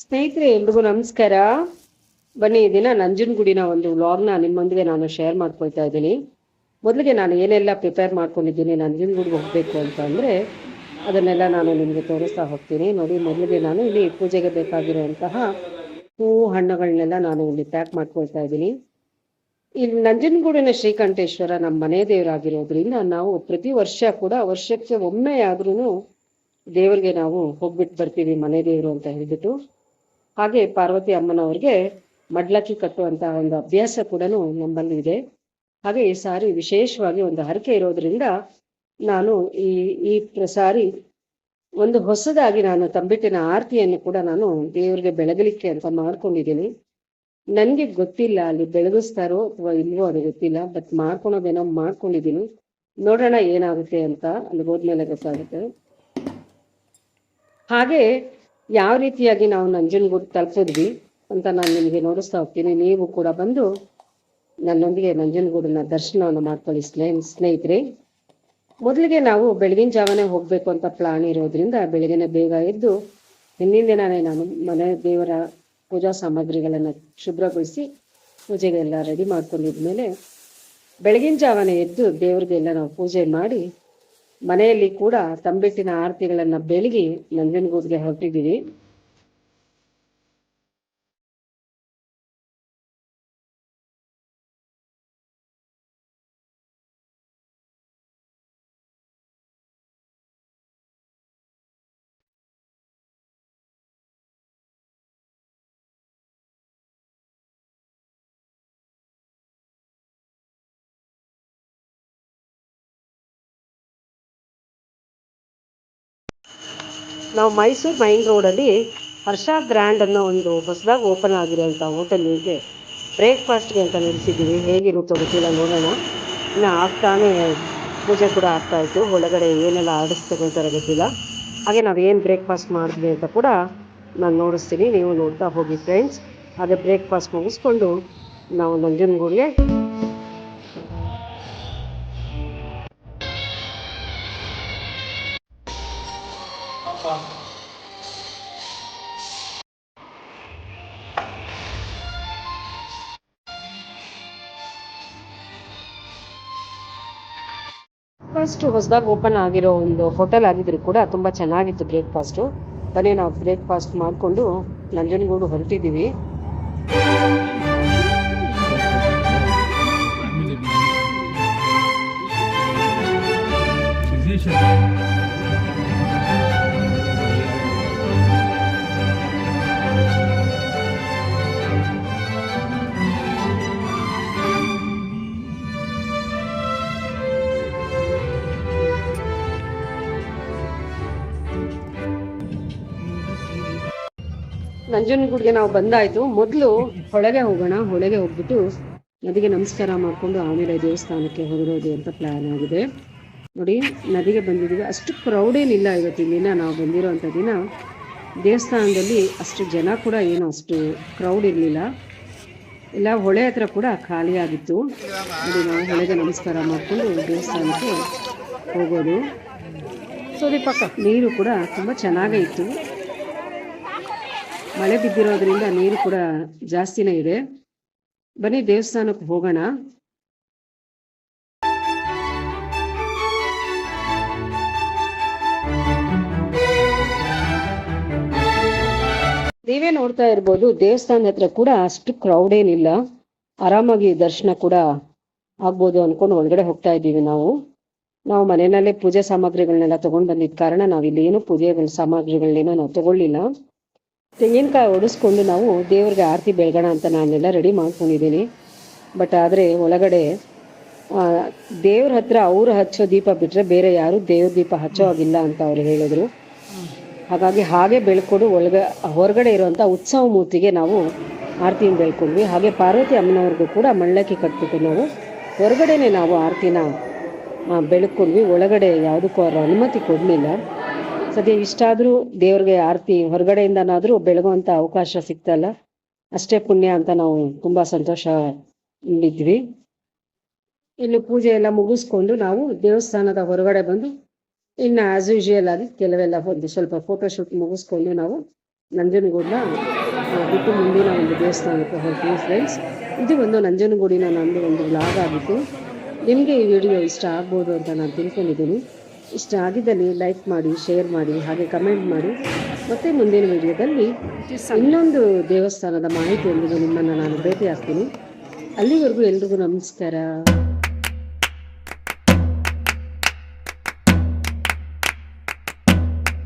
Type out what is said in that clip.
ಸ್ನೇಹಿತರೆ, ಎಲ್ರಿಗೂ ನಮಸ್ಕಾರ. ಬನ್ನಿ, ಈ ದಿನ ನಂಜನಗೂಡಿನ ಒಂದು ವ್ಲಾಗ್ನ ನಿಮ್ಮೊಂದಿಗೆ ನಾನು ಶೇರ್ ಮಾಡ್ಕೊಳ್ತಾ ಇದ್ದೀನಿ. ಮೊದಲಿಗೆ ನಾನು ಏನೆಲ್ಲ ಪ್ರಿಪೇರ್ ಮಾಡ್ಕೊಂಡಿದ್ದೀನಿ ನಂಜನಗೂಡಿಗೆ ಹೋಗಬೇಕು ಅಂತ ಅಂದರೆ, ಅದನ್ನೆಲ್ಲ ನಾನು ನಿಮಗೆ ತೋರಿಸ್ತಾ ಹೋಗ್ತೀನಿ. ನೋಡಿ, ಮೊದಲಿಗೆ ನಾನು ಇಲ್ಲಿ ಪೂಜೆಗೆ ಬೇಕಾಗಿರುವಂತಹ ಹೂವು ಹಣ್ಣುಗಳನ್ನೆಲ್ಲ ನಾನು ಇಲ್ಲಿ ಪ್ಯಾಕ್ ಮಾಡ್ಕೊಳ್ತಾ ಇದ್ದೀನಿ. ಇಲ್ಲಿ ನಂಜನಗೂಡಿನ ಶ್ರೀಕಂಠೇಶ್ವರ ನಮ್ಮ ಮನೆ ದೇವರಾಗಿರೋದ್ರಿಂದ ನಾವು ಪ್ರತಿ ವರ್ಷ ಕೂಡ ವರ್ಷಕ್ಕೆ ಒಮ್ಮೆ ಆದ್ರೂ ದೇವರಿಗೆ ನಾವು ಹೋಗ್ಬಿಟ್ಟು ಬರ್ತೀವಿ ಮನೆ ದೇವರು ಅಂತ ಹೇಳ್ಬಿಟ್ಟು. ಹಾಗೆ ಪಾರ್ವತಿ ಅಮ್ಮನವ್ರಿಗೆ ಮಡ್ಲಕ್ಕಿ ಕಟ್ಟುವಂತಹ ಒಂದು ಅಭ್ಯಾಸ ಕೂಡ ನಮ್ಮಲ್ಲಿ ಇದೆ. ಹಾಗೆ ಈ ಸಾರಿ ವಿಶೇಷವಾಗಿ ಒಂದು ಹರಕೆ ಇರೋದ್ರಿಂದ ನಾನು ಈ ಈ ಸಾರಿ ಒಂದು ಹೊಸದಾಗಿ ನಾನು ತಂಬಿಟ್ಟಿನ ಆರತಿಯನ್ನು ಕೂಡ ನಾನು ದೇವರಿಗೆ ಬೆಳಗಲಿಕ್ಕೆ ಅಂತ ಮಾಡ್ಕೊಂಡಿದ್ದೀನಿ. ನನಗೆ ಗೊತ್ತಿಲ್ಲ ಅಲ್ಲಿ ಬೆಳಗಿಸ್ತಾರೋ ಅಥವಾ ಇಲ್ವೋ ಅದು ಗೊತ್ತಿಲ್ಲ ಬಟ್ ಮಾಡ್ಕೊಳೋದೇನೋ ಮಾಡ್ಕೊಂಡಿದ್ದೀನಿ. ನೋಡೋಣ ಏನಾಗುತ್ತೆ ಅಂತ ಅಲ್ಲಿ ಹೋದ್ಮೇಲೆ ಗೊತ್ತಾಗುತ್ತೆ. ಹಾಗೆ ಯಾವ ರೀತಿಯಾಗಿ ನಾವು ನಂಜನಗೂಡು ತಲುಪಿದ್ವಿ ಅಂತ ನಾನು ನಿಮಗೆ ನೋಡಿಸ್ತಾ ಹೋಗ್ತೀನಿ. ನೀವು ಕೂಡ ಬಂದು ನನ್ನೊಂದಿಗೆ ನಂಜನಗೂಡನ್ನ ದರ್ಶನವನ್ನು ಮಾಡ್ಕೊಳ್ಳಿ ಸ್ನೇ ಸ್ನೇಹಿತರೆ. ಮೊದಲಿಗೆ ನಾವು ಬೆಳಗಿನ ಜಾವನೇ ಹೋಗಬೇಕು ಅಂತ ಪ್ಲಾನ್ ಇರೋದ್ರಿಂದ ಬೆಳಗಿನ ಬೇಗ ಎದ್ದು ಹಿಂದಿನ ದಿನನೇ ನಾನು ಮನೆ ದೇವರ ಪೂಜಾ ಸಾಮಗ್ರಿಗಳನ್ನು ಶುಭ್ರಗೊಳಿಸಿ ಪೂಜೆಗೆಲ್ಲ ರೆಡಿ ಮಾಡ್ಕೊಂಡಿದ್ಮೇಲೆ ಬೆಳಗಿನ ಜಾವನೇ ಎದ್ದು ದೇವ್ರಿಗೆಲ್ಲ ನಾವು ಪೂಜೆ ಮಾಡಿ ಮನೆಯಲ್ಲಿ ಕೂಡ ತಂಬಿಟ್ಟಿನ ಆರತಿಗಳನ್ನ ಬೆಳಗಿ ನಂಜನಗೂಡಿಗೆ ಹೊರಟಿದ್ದೀವಿ. ನಾವು ಮೈಸೂರು ಮೈನ್ ರೋಡಲ್ಲಿ ಹರ್ಷ ಗ್ರ್ಯಾಂಡ್ ಅನ್ನೋ ಒಂದು ಹೊಸದಾಗಿ ಓಪನ್ ಆಗಿರೋಂಥ ಹೋಟೆಲಿಗೆ ಬ್ರೇಕ್ಫಾಸ್ಟ್ಗೆ ಅಂತ ನಿಲ್ಲಿಸಿದ್ದೀವಿ ಹೇಗಿರುತ್ತೋ ಗೊತ್ತಿಲ್ಲ, ನೋಡೋಣ. ಇನ್ನು ಆಗ್ತಾನೆ ಪೂಜೆ ಕೂಡ ಆಗ್ತಾ ಇತ್ತು. ಒಳಗಡೆ ಏನೆಲ್ಲ ಆಡಿಸ್ ತಗೊಳ್ತಾರೆ ಗೊತ್ತಿಲ್ಲ. ಹಾಗೆ ನಾವು ಏನು ಬ್ರೇಕ್ಫಾಸ್ಟ್ ಮಾಡಿದ್ವಿ ಅಂತ ಕೂಡ ನಾನು ನೋಡಿಸ್ತೀನಿ. ನೀವು ನೋಡ್ತಾ ಹೋಗಿ, ಫ್ರೆಂಡ್ಸ್. ಹಾಗೆ ಬ್ರೇಕ್ಫಾಸ್ಟ್ ಮುಗಿಸ್ಕೊಂಡು ನಾವು ನಂಜನಗೂಡಿಗೆ ಫಸ್ಟ್ ಹೊಸದಾಗಿ ಓಪನ್ ಆಗಿರೋ ಒಂದು ಹೋಟೆಲ್ ಆಗಿದ್ರು ಕೂಡ ತುಂಬ ಚೆನ್ನಾಗಿತ್ತು ಬ್ರೇಕ್ಫಾಸ್ಟು ಬನ್ನಿ ನಾವು ಬ್ರೇಕ್ಫಾಸ್ಟ್ ಮಾಡಿಕೊಂಡು ನಂಜನಗೂಡು ಹೊರಟಿದ್ದೀವಿ ನಂಜನಗೂಡಿಗೆ ನಾವು ಬಂದಾಯ್ತು. ಮೊದಲು ಹೊಳೆಗೆ ಹೋಗೋಣ. ಹೊಳೆಗೆ ಹೋಗ್ಬಿಟ್ಟು ನದಿಗೆ ನಮಸ್ಕಾರ ಮಾಡಿಕೊಂಡು ಆಮೇಲೆ ದೇವಸ್ಥಾನಕ್ಕೆ ಹೊರಡೋದು ಅಂತ ಪ್ಲಾನ್ ಆಗಿದೆ. ನೋಡಿ ನದಿಗೆ ಬಂದಿದ್ದೀವಿ. ಅಷ್ಟು ಕ್ರೌಡ್ ಏನಿಲ್ಲ ಇವತ್ತಿನ ದಿನ ನಾವು ಬಂದಿರೋಂಥ ದಿನ. ದೇವಸ್ಥಾನದಲ್ಲಿ ಅಷ್ಟು ಜನ ಕೂಡ ಏನು ಅಷ್ಟು ಕ್ರೌಡ್ ಇರಲಿಲ್ಲ. ಇಲ್ಲ ಹೊಳೆ ಹತ್ರ ಕೂಡ ಖಾಲಿಯಾಗಿತ್ತು ನೋಡಿ ನಾವು ಹೊಳೆಗೆ ನಮಸ್ಕಾರ ಮಾಡಿಕೊಂಡು ದೇವಸ್ಥಾನಕ್ಕೆ ಹೋಗೋದು. ಸೊ ಪಕ್ಕ. ನೀರು ಕೂಡ ತುಂಬ ಚೆನ್ನಾಗೇ ಇತ್ತು. ಮಳೆ ಬಿದ್ದಿರೋದ್ರಿಂದ ನೀರು ಕೂಡ ಜಾಸ್ತಿನೇ ಇದೆ. ಬನ್ನಿ ದೇವಸ್ಥಾನಕ್ಕೆ ಹೋಗೋಣ. ನೀವೇ ನೋಡ್ತಾ ಇರ್ಬೋದು, ದೇವಸ್ಥಾನದ ಹತ್ರ ಕೂಡ ಅಷ್ಟು ಕ್ರೌಡ್ ಏನಿಲ್ಲ. ಆರಾಮಾಗಿ ದರ್ಶನ ಕೂಡ ಆಗ್ಬೋದು ಅನ್ಕೊಂಡು ಒಳಗಡೆ ಹೋಗ್ತಾ ಇದ್ದೀವಿ ನಾವು. ನಾವು ಮನೆಯಲ್ಲೇ ಪೂಜೆ ಸಾಮಗ್ರಿಗಳನ್ನೆಲ್ಲ ತಗೊಂಡ್ ಬಂದಿದ್ದ ಕಾರಣ ನಾವು ಇಲ್ಲಿ ಏನು ಪೂಜೆ ಸಾಮಗ್ರಿಗಳನ್ನೇನೋ ನಾವು ತಗೊಳ್ಳಿಲ್ಲ. ತೆಂಗಿನಕಾಯಿ ಒಡಿಸ್ಕೊಂಡು ನಾವು ದೇವ್ರಿಗೆ ಆರತಿ ಬೆಳಗೋಣ ಅಂತ ನಾನೆಲ್ಲ ರೆಡಿ ಮಾಡ್ಕೊಂಡಿದ್ದೀನಿ. ಬಟ್ ಆದರೆ ಒಳಗಡೆ ದೇವ್ರ ಹತ್ರ ಅವರು ಹಚ್ಚೋ ದೀಪ ಬಿಟ್ಟರೆ ಬೇರೆ ಯಾರು ದೇವ್ರ ದೀಪ ಹಚ್ಚೋ ಆಗಿಲ್ಲ ಅಂತ ಅವ್ರು ಹೇಳಿದ್ರು. ಹಾಗಾಗಿ ಹಾಗೆ ಬೆಳ್ಕೊಂಡು ಒಳಗ, ಹೊರಗಡೆ ಇರುವಂಥ ಉತ್ಸವ ಮೂರ್ತಿಗೆ ನಾವು ಆರತಿನ ಬೆಳ್ಕೊಂಡ್ವಿ. ಹಾಗೆ ಪಾರ್ವತಿ ಅಮ್ಮನವ್ರಿಗೂ ಕೂಡ ಮಳ್ಳಕ್ಕಿ ಕಟ್ಬಿಟ್ಟು ನಾವು ಹೊರಗಡೆನೆ ನಾವು ಆರತಿನ ಬೆಳ್ಕೊಂಡ್ವಿ. ಒಳಗಡೆ ಯಾವುದಕ್ಕೂ ಅವ್ರ ಅನುಮತಿ ಕೊಡಲಿಲ್ಲ. ಸದ್ಯ ಇಷ್ಟಾದರೂ ದೇವ್ರಿಗೆ ಆರತಿ ಹೊರಗಡೆಯಿಂದನಾದರೂ ಬೆಳಗುವಂಥ ಅವಕಾಶ ಸಿಗ್ತಲ್ಲ. ಅಷ್ಟೇ ಪುಣ್ಯ ಅಂತ ನಾವು ತುಂಬ ಸಂತೋಷ ಇದ್ವಿ ಇಲ್ಲಿ ಪೂಜೆ ಎಲ್ಲ ಮುಗಿಸ್ಕೊಂಡು ನಾವು ದೇವಸ್ಥಾನದ ಹೊರಗಡೆ ಬಂದು ಇನ್ನು ಆಸ್ ಯೂಶುವಲ್ ಆಗಿ ಕೆಲವೆಲ್ಲ ಒಂದು ಸ್ವಲ್ಪ ಫೋಟೋಶೂಟ್ ಮುಗಿಸ್ಕೊಂಡು ನಾವು ನಂಜನಗೂಡಿನ ಬಿಟ್ಟು ಮುಂದಿನ ಒಂದು ದೇವಸ್ಥಾನಕ್ಕೆ ಹೋಗ್ತೀವಿ ಫ್ರೆಂಡ್ಸ್ ಇದು ಒಂದು ನಂಜನಗೂಡಿನ ನಂದು ಒಂದು ಬ್ಲಾಗ್ ಆಗಿತ್ತು. ನಿಮಗೆ ಈ ವಿಡಿಯೋ ಇಷ್ಟ ಆಗ್ಬೋದು ಅಂತ ನಾನು ತಿಳ್ಕೊಂಡಿದ್ದೀನಿ. ಇಷ್ಟ ಆಗಿದ್ದಲ್ಲಿ ಲೈಕ್ ಮಾಡಿ ಶೇರ್ ಮಾಡಿ, ಹಾಗೆ ಕಮೆಂಟ್ ಮಾಡಿ. ಮತ್ತೆ ಮುಂದಿನ ವಿಡಿಯೋದಲ್ಲಿ ಇನ್ನೊಂದು ದೇವಸ್ಥಾನದ ಮಾಹಿತಿಯೊಂದಿಗೆ ನಿಮ್ಮನ್ನು ನಾನು ಭೇಟಿ ಆಗ್ತೀನಿ ಅಲ್ಲಿವರೆಗೂ ಎಲ್ರಿಗೂ ನಮಸ್ಕಾರ.